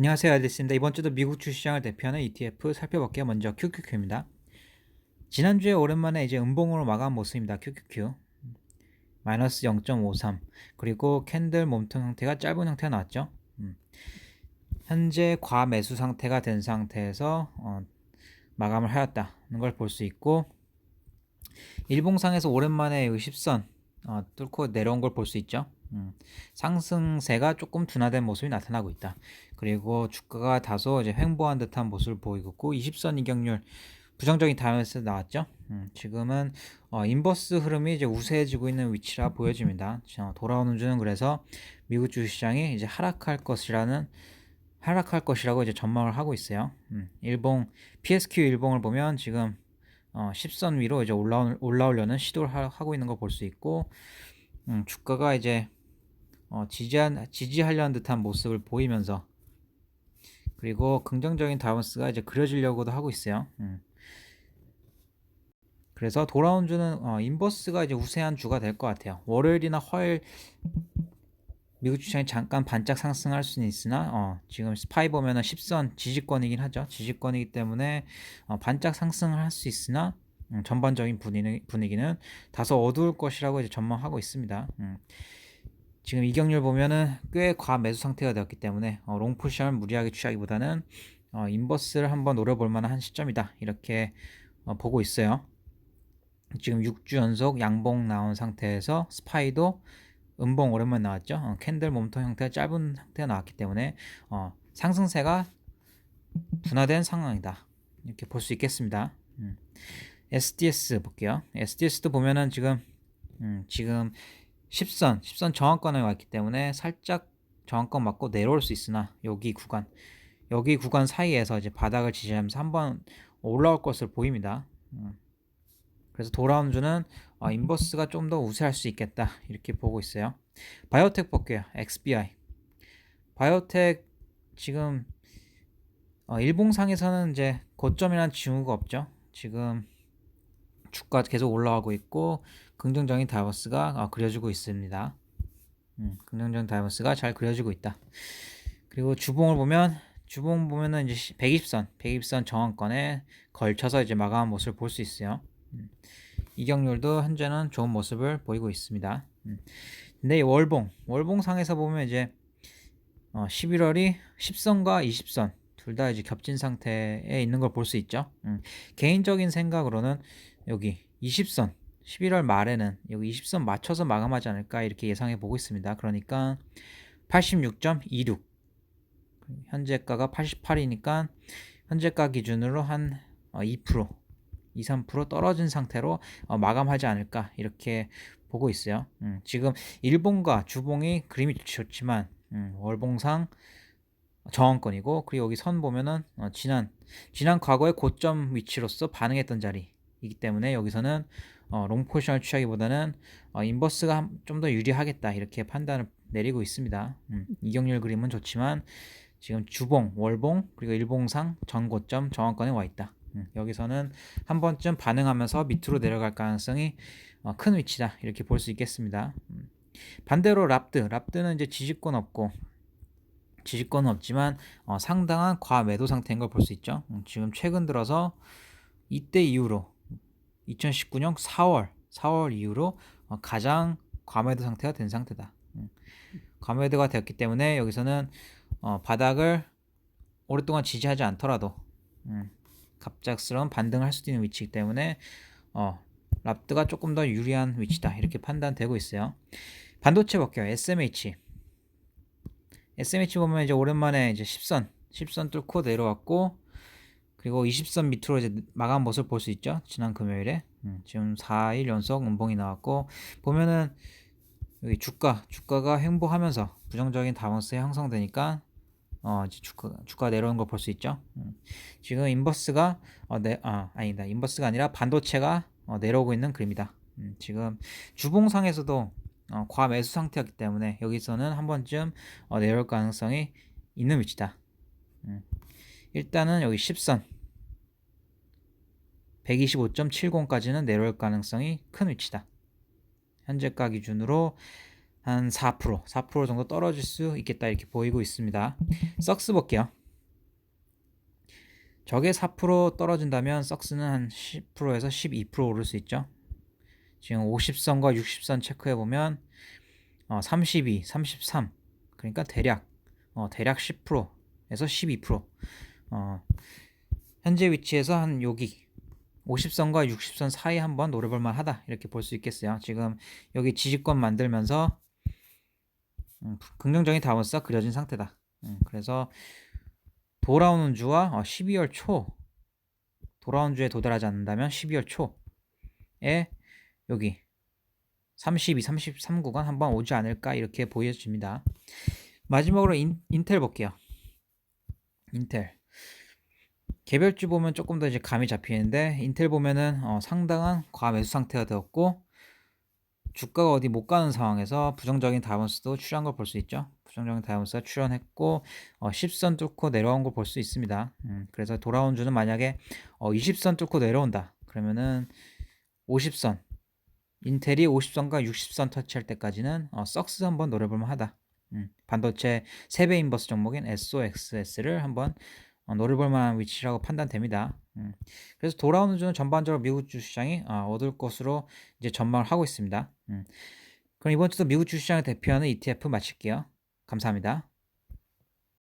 안녕하세요 알리스입니다. 이번 주도 미국 주시장을 대표하는 ETF 살펴볼게요. 먼저 QQQ입니다. 지난주에 오랜만에 이제 음봉으로 마감 모습입니다. QQQ 마이너스 0.53 그리고 캔들 몸통 형태가 짧은 형태가 나왔죠. 음. 현재 과매수 상태가 된 상태에서 어, 마감을 하였다는 걸 볼 수 있고 일봉상에서 오랜만에 이 10선 어, 뚫고 내려온 걸 볼 수 있죠. 음, 상승세가 조금 둔화된 모습이 나타나고 있다. 그리고 주가가 다소 이제 횡보한 듯한 모습을 보이고 있고 20선 이격률 부정적인 다이어스 나왔죠. 음, 지금은 어, 인버스 흐름이 이제 우세해지고 있는 위치라 보여집니다. 어, 돌아오는 주는 그래서 미국 주시장이 이제 하락할 것이라는 하락할 것이라고 이제 전망을 하고 있어요. 음, 일봉 PSQ 일봉을 보면 지금 어, 10선 위로 이제 올라오, 올라오려는 시도를 하, 고 있는 걸볼수 있고 음, 주가가 이제 어, 지지한, 지지하려는 듯한 모습을 보이면서 그리고 긍정적인 다운스가 이제 그려지려고도 하고 있어요. 음. 그래서 돌아온 주는 어, 인버스가 이제 우세한 주가 될 것 같아요. 월요일이나 화요일 미국 주식이 잠깐 반짝 상승할 수는 있으나 어, 지금 스파이 보면은 10선 지지권이긴 하죠. 지지권이기 때문에 어, 반짝 상승을 할 수 있으나 음, 전반적인 분위기, 분위기는 다소 어두울 것이라고 이제 전망하고 있습니다. 음. 지금 이격률 보면은 꽤 과매수 상태가 되었기 때문에 어, 롱포션을 무리하게 취하기보다는 어, 인버스를 한번 노려볼 만한 시점이다 이렇게 어, 보고 있어요. 지금 6주 연속 양봉 나온 상태에서 스파이도 음봉 오랜만에 나왔죠. 어, 캔들 몸통 형태가 짧은 상태가 나왔기 때문에 어, 상승세가 둔화된 상황이다 이렇게 볼 수 있겠습니다. 음. SDS 볼게요. SDS도 보면은 지금 음, 지금 10선, 10선 저항권에 왔기 때문에 살짝 저항권 맞고 내려올 수 있으나 여기 구간, 여기 구간 사이에서 이제 바닥을 지지하면서 한번 올라올 것으로 보입니다. 음. 그래서 돌아온 주는 어, 인버스가 좀 더 우세할 수 있겠다 이렇게 보고 있어요. 바이오텍 볼게요. XBI. 바이오텍 지금 어, 일봉상에서는 이제 고점이라는 징후가 없죠. 지금 주가 계속 올라가고 있고 긍정적인 다이버스가 어, 그려지고 있습니다. 음, 긍정적인 다이버스가 잘 그려지고 있다. 그리고 주봉을 보면 주봉 보면은 이제 120선, 120선 저항권에 걸쳐서 이제 마감한 모습을 볼 수 있어요. 음, 이격률도 현재는 좋은 모습을 보이고 있습니다. 음, 근데 이 월봉, 월봉상에서 보면 이제 어, 11월이 10선과 20선 둘 다 이제 겹친 상태에 있는 걸 볼 수 있죠. 음, 개인적인 생각으로는 여기 20선 11월 말에는 여기 20선 맞춰서 마감하지 않을까 이렇게 예상해 보고 있습니다. 그러니까 86.26 현재가가 88이니까 현재가 기준으로 한2% 2, 3% 떨어진 상태로 어, 마감하지 않을까 이렇게 보고 있어요. 음, 지금 일봉과 주봉이 그림이 좋지만 음, 월봉상 저항권이고 그리고 여기 선 보면은 어, 지난 지난 과거의 고점 위치로서 반응했던 자리 이기 때문에 여기서는 어, 롱 포지션을 취하기보다는 어, 인버스가 좀 더 유리하겠다 이렇게 판단을 내리고 있습니다. 음, 이격률 그림은 좋지만 지금 주봉, 월봉 그리고 일봉상 전고점 저항권에 와 있다. 음, 여기서는 한 번쯤 반응하면서 밑으로 내려갈 가능성이 어, 큰 위치다 이렇게 볼 수 있겠습니다. 음, 반대로 랍드, 랍드는 이제 지지권 없고 지지권은 없지만 어, 상당한 과매도 상태인 걸 볼 수 있죠. 음, 지금 최근 들어서 이때 이후로 2019년 4월 4월 이후로 어, 가장 과매도 상태가 된 상태다. 음. 과매도가 되었기 때문에 여기서는 어, 바닥을 오랫동안 지지하지 않더라도 음, 갑작스러운 반등을 할 수도 있는 위치이기 때문에 어, 랍드가 조금 더 유리한 위치다 이렇게 판단되고 있어요. 반도체 볼게요. SMH. SMH 보면 이제 오랜만에 이제 10선 10선 뚫고 내려왔고 그리고 20선 밑으로 이제 마감 모습을 볼수 있죠. 지난 금요일에 음, 지금 4일 연속 음봉이 나왔고 보면은 여기 주가 주가가 횡보하면서 부정적인 다운스에 형성되니까 어 주가 주가 내려오는 걸 볼 수 있죠. 음, 지금 인버스가 어, 네, 아 아니다 인버스가 아니라 반도체가 어, 내려오고 있는 그림이다. 음, 지금 주봉상에서도 어, 과매수 상태였기 때문에 여기서는 한 번쯤 어, 내려올 가능성이 있는 위치다. 음. 일단은 여기 10선 125.70까지는 내려올 가능성이 큰 위치다. 현재가 기준으로 한 4%, 4% 정도 떨어질 수 있겠다 이렇게 보이고 있습니다. 썩스 볼게요. 저게 4% 떨어진다면 썩스는 한 10%에서 12% 오를 수 있죠. 지금 50선과 60선 체크해 보면 어, 32, 33 그러니까 대략 어, 대략 10%에서 12% 어, 현재 위치에서 한 여기 50선과 60선 사이 한번 노려볼 만하다 이렇게 볼 수 있겠어요. 지금 여기 지지권 만들면서 음, 긍정적인 다운스가 그려진 상태다. 음, 그래서 돌아오는 주와 어, 12월 초 돌아온 주에 도달하지 않는다면 12월 초에 여기 32, 33 구간 한번 오지 않을까 이렇게 보여집니다. 마지막으로 인, 인텔 볼게요. 인텔 개별주 보면 조금 더 이제 감이 잡히는데 인텔 보면은 어, 상당한 과매수 상태가 되었고 주가가 어디 못 가는 상황에서 부정적인 다운스도 출현한 걸볼 수 있죠. 부정적인 다운스가 출현했고 어, 10선 뚫고 내려온 걸 볼 수 있습니다. 음, 그래서 돌아온 주는 만약에 어, 20선 뚫고 내려온다. 그러면은 50선 인텔이 50선과 60선 터치할 때까지는 어, 썩스 한번 노려볼만 하다. 음, 반도체 3배 인버스 종목인 SOXS를 한번 어, 노려볼 만한 위치라고 판단됩니다. 음, 그래서 돌아오는 주는 전반적으로 미국 주시장이 어, 얻을 것으로 이제 전망을 하고 있습니다. 음, 그럼 이번 주도 미국 주시장을 대표하는 ETF 마칠게요. 감사합니다.